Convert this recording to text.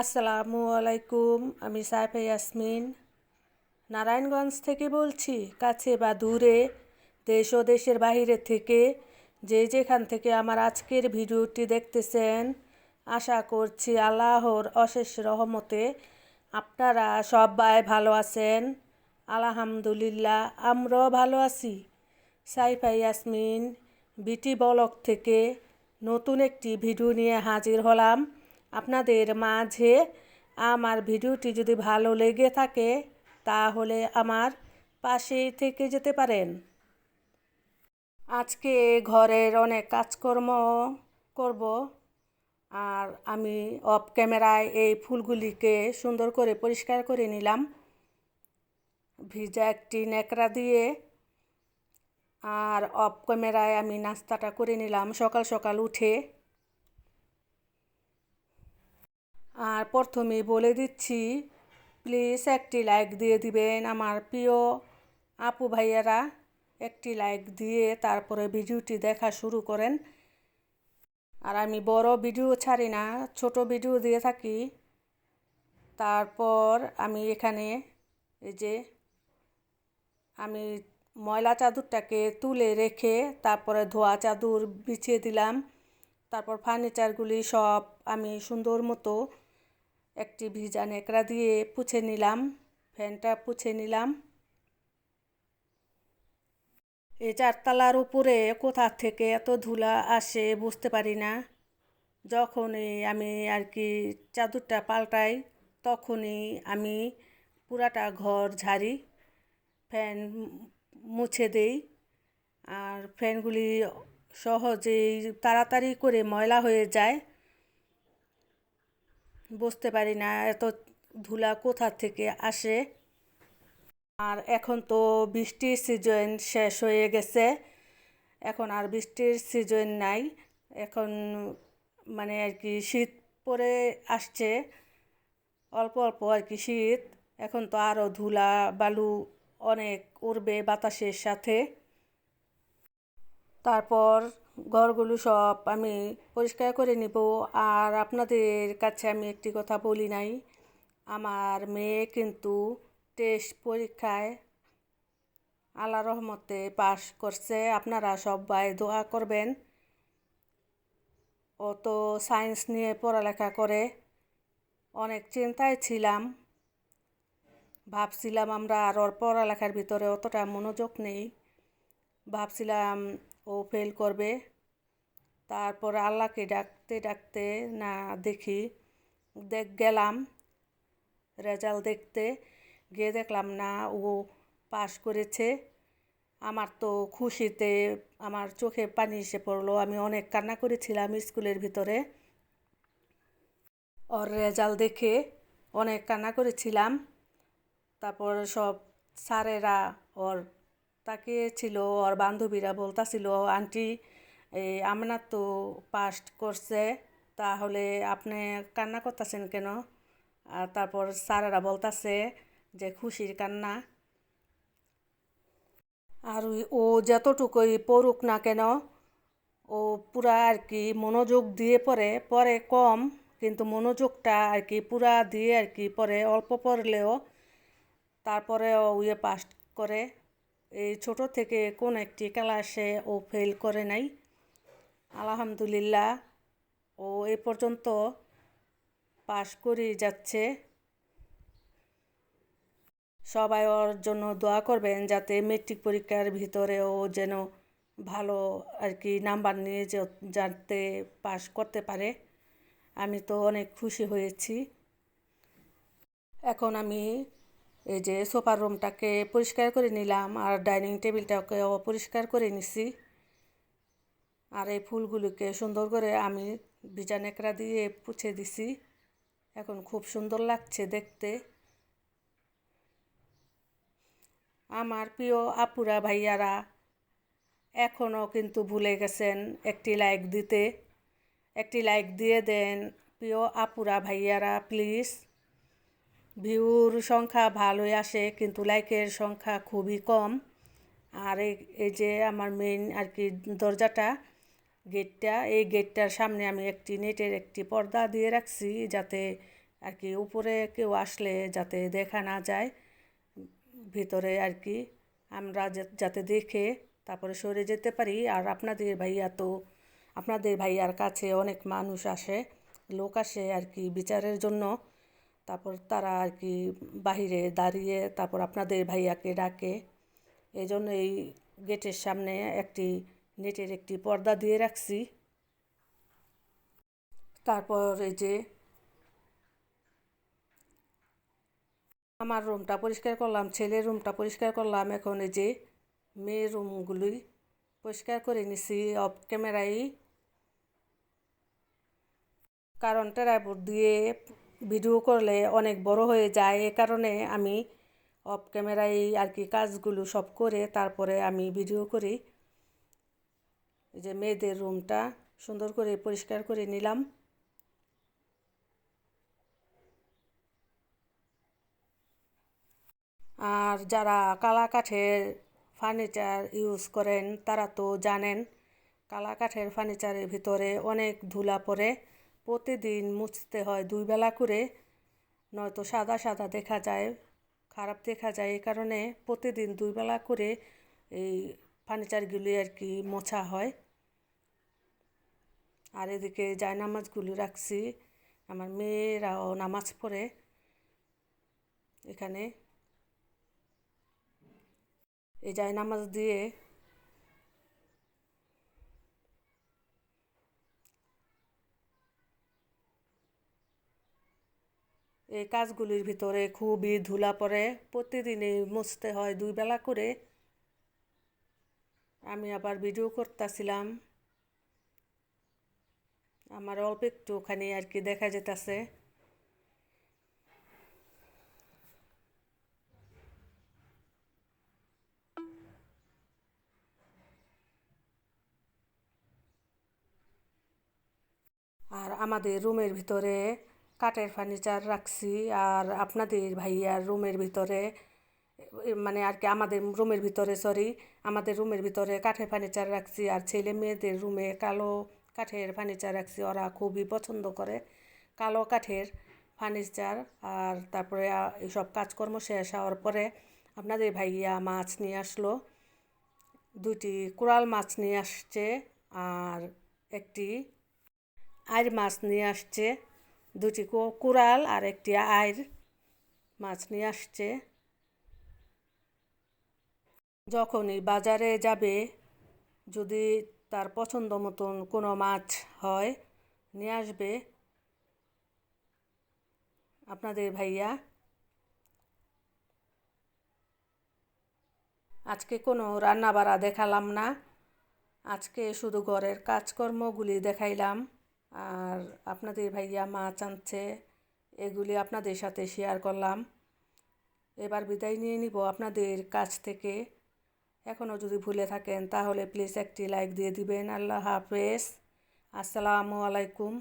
আসসালামু আলাইকুম, আমি সাইফা ইয়াসমিন। নারায়ণগঞ্জ থেকে বলছি, কাছে বা দূরে, দেশ ও দেশের বাইরে থেকে যে যেখান থেকে আমার আজকের ভিডিওটি দেখতেছেন, আশা করছি আল্লাহর অশেষ রহমতে আপনারা সবাই ভালো আছেন। আলহামদুলিল্লাহ, আমরাও ভালো আছি। সাইফা ইয়াসমিন, বিটি ব্লগ থেকে নতুন একটি ভিডিও নিয়ে হাজির হলাম। আপনাদের মাঝে আমার ভিডিওটি যদি ভালো লেগে থাকে, তাহলে আমার পাশে থেকে যেতে পারেন। আজকে ঘরের অনেক কাজকর্ম করব, আর আমি অফ ক্যামেরায় এই ফুলগুলিকে সুন্দর করে পরিষ্কার করে নিলাম। ভিজা একটি ন্যাকড়া দিয়ে, আর অফ ক্যামেরায় আমি নাস্তাটা করে নিলাম সকাল সকাল উঠে। আর প্রথমেই বলে দিচ্ছি প্লিজ একটি লাইক দিয়ে দিবেন আমার প্রিয় আপু ভাইয়ারা। একটি লাইক দিয়ে তারপরে ভিডিওটি দেখা শুরু করেন। আর আমি বড় ভিডিও ছাড়ি না, ছোট ভিডিও দিয়ে থাকি। তারপর আমি এখানে এই যে আমি ময়লা চাদরটাকে তুলে রেখে তারপরে ধোয়া চাদর বিছিয়ে দিলাম। তারপর ফার্নিচারগুলি সব আমি সুন্দর মতো একটি ভিজা নেকড়া দিয়ে পুছে নিলাম, ফ্যানটা পুছে নিলাম। এই চারতলার উপরে কোথা থেকে এত ধুলা আসে বুঝতে পারি না। যখনই আমি আর কি চাদরটা পাল্টাই, তখনই আমি পুরাটা ঘর ঝাড়ি, ফ্যান মুছে দেই। আর ফ্যানগুলি সহজেই তাড়াতাড়ি করে ময়লা হয়ে যায়। বুঝতে পারি না, এত ধুলা কোথা থেকে আসে? আর এখন তো বৃষ্টির সিজন শেষ হয়ে গেছে, এখন আর বৃষ্টির সিজন নাই, এখন মানে আর কি শীত পরে আসছে, অল্প অল্প আর কি শীত, এখন তো আরও ধুলা, বালু অনেক উড়বে বাতাসের সাথে। তারপর ঘরগুলো সব আমি পরিষ্কার করে নিব। আর আপনাদের কাছে আমি একটি কথা বলি নাই। আমার মেয়ে কিন্তু টেস্ট পরীক্ষায় আল্লাহ রহমতে পাশ করছে। আপনারা সবাই দোয়া করবেন। ও তো সায়েন্স নিয়ে পড়ালেখা করে। অনেক চিন্তায় ছিলাম। ভাবছিলাম আমরা আর ওর পড়ালেখার ভিতরে অতটা মনোযোগ নেই। ভাবছিলাম ও ফেল করবে। তারপর আল্লাহকে ডাকতে ডাকতে না দেখি। দেখ, গেলাম। রেজাল্ট দেখতে গিয়ে দেখলাম, না, ও পাশ করেছে। আমার তো খুশিতে, আমার চোখে পানি এসে পড়ল। আমি অনেক কান্না করেছিলাম স্কুলের ভিতরে। ওর রেজাল্ট দেখে অনেক কান্না করেছিলাম। তারপর সব স্যারেরা ওর তাকিয়েছিল ওর বান্ধবীরা বলতাছিল, আন্টি এই আমরা তো পাস্ট করছে, তাহলে আপনি কান্না করতেছেন কেন? আর তারপর স্যারেরা বলতাছে যে, খুশির কান্না। আর ও যতটুকুই পড়ুক না কেন, ও পুরা আর কি মনোযোগ দিয়ে পরে পরে কম, কিন্তু মনোযোগটা আর কি পুরা দিয়ে আর কি পরে অল্প পড়লেও তারপরে ও ইয়ে পাস করে। এই ছোট থেকে কোন একটি ক্লাসে ও ফেল করে নাই। আলহামদুলিল্লাহ, ও এ পর্যন্ত পাশ করে যাচ্ছে। সবাই ওর জন্য দোয়া করবেন যাতে মেট্রিক পরীক্ষার ভিতরে ও যেন ভালো আর কি নাম্বার নিয়ে যাতে পাশ করতে পারে। আমি তো অনেক খুশি হয়েছি। এখন আমি এই যে সোফার রুমটাকে পরিষ্কার করে নিলাম আর ডাইনিং টেবিলটাকেও পরিষ্কার করে নিছি। আর এই ফুলগুলোকে সুন্দর করে আমি ভিজা নেকড়া দিয়ে পুছে দিছি। এখন খুব সুন্দর লাগছে দেখতে। আমার প্রিয় আপুরা, ভাইয়ারা, এখনও কিন্তু ভুলে গেছেন একটি লাইক দিতে। একটি লাইক দিয়ে দেন, প্রিয় আপুরা, ভাইয়ারা, প্লিজ। ভিউর সংখ্যা ভালোই আসে, কিন্তু লাইকের সংখ্যা খুবই কম। আর এই যে আমার মেন আর কি দরজাটা গেটটা এই গেটটার সামনে আমি একটি নেটের একটি পর্দা দিয়ে রাখছি যাতে আর কি উপরে কেউ আসলে যাতে দেখা না যায়। ভিতরে আর কি আমরা যাতে দেখে তারপরে সরে যেতে পারি। আর আপনাদের ভাইয়া তো, আপনাদের ভাইয়ার কাছে অনেক মানুষ আসে, লোক আসে আর কি বিচারের জন্য। তারপর তারা আর কি বাহিরে দাঁড়িয়ে তারপর আপনাদের ভাইয়াকে ডাকে। এই জন্য এই গেটের সামনে একটি নেটের একটি পর্দা দিয়ে রাখছি। তারপর এই যে আমার রুমটা পরিষ্কার করলাম, ছেলের রুমটা পরিষ্কার করলাম। এখন এই যে মেয়ের রুমগুলি পরিষ্কার করে নিছি অফ ক্যামেরায় কারণ টেরাইপড দিয়ে ভিডিও করলে অনেক বড় হয়ে যায়। এ কারণে আমি অফ ক্যামেরায় আর কি কাজগুলো সব করে তারপরে আমি ভিডিও করি। যে মেয়েদের রুমটা সুন্দর করে পরিষ্কার করে নিলাম। আর যারা কালা কাঠের ফার্নিচার ইউজ করেন তারা তো জানেন, কালা কাঠের ফার্নিচারের ভিতরে অনেক ধুলা পড়ে। প্রতিদিন মুছতে হয়, দুই বেলা করে। নয়তো সাদা সাদা দেখা যায়, খারাপ দেখা যায়। এই কারণে প্রতিদিন দুই বেলা করে এই ফার্নিচারগুলি আর কি মোছা হয়। আর এদিকে জায়নামাজগুলি রাখছি। আমার মেয়েরাও নামাজ পড়ে এখানে। এই জায়নামাজ দিয়ে এই কাজগুলির ভিতরে খুবই ধুলা পড়ে, প্রতিদিনই মুছতে হয় দুই বেলা করে। আমি আবার ভিডিও করতেছিলাম। আমার অল্প একটুখানি আর কি দেখা যেতেছে। আর আমাদের রুমের ভিতরে কাঠের ফার্নিচার রাখছি আর আপনাদের ভাইয়ার রুমের ভিতরে মানে আর কি আমাদের রুমের ভিতরে সরি আমাদের রুমের ভিতরে কাঠের ফার্নিচার রাখছি আর ছেলে মেয়েদের রুমে কালো কাঠের ফার্নিচার রাখছি। ওরা খুবই পছন্দ করে কালো কাঠের ফার্নিচার আর তারপরে এইসব কাজকর্ম শেষ হওয়ার পরে আপনাদের ভাইয়া মাছ নিয়ে আসলো। দুটি কোরাল মাছ নিয়ে আসছে আর একটি আইর মাছ নিয়ে আসছে। দুটি কো- কোরাল আর একটি আয়ের মাছ নিয়ে আসছে। যখনই বাজারে যাবে, যদি তার পছন্দ মতন কোনো মাছ হয়, নিয়ে আসবে। আপনাদের ভাইয়া, আজকে কোনো রান্নাবাড়া দেখালাম না। আজকে শুধু ঘরের কাজকর্মগুলি দেখাইলাম। আর আপনাদের ভাইয়া মাছ আনছে এগুলি আপনাদের সাথে শেয়ার করলাম। এবার বিদায় নিয়ে নিব আপনাদের কাছ থেকে। এখনও যদি ভুলে থাকেন তাহলে প্লিজ একটি লাইক দিয়ে দিবেন। আল্লাহ হাফেজ। আসসালামু আলাইকুম।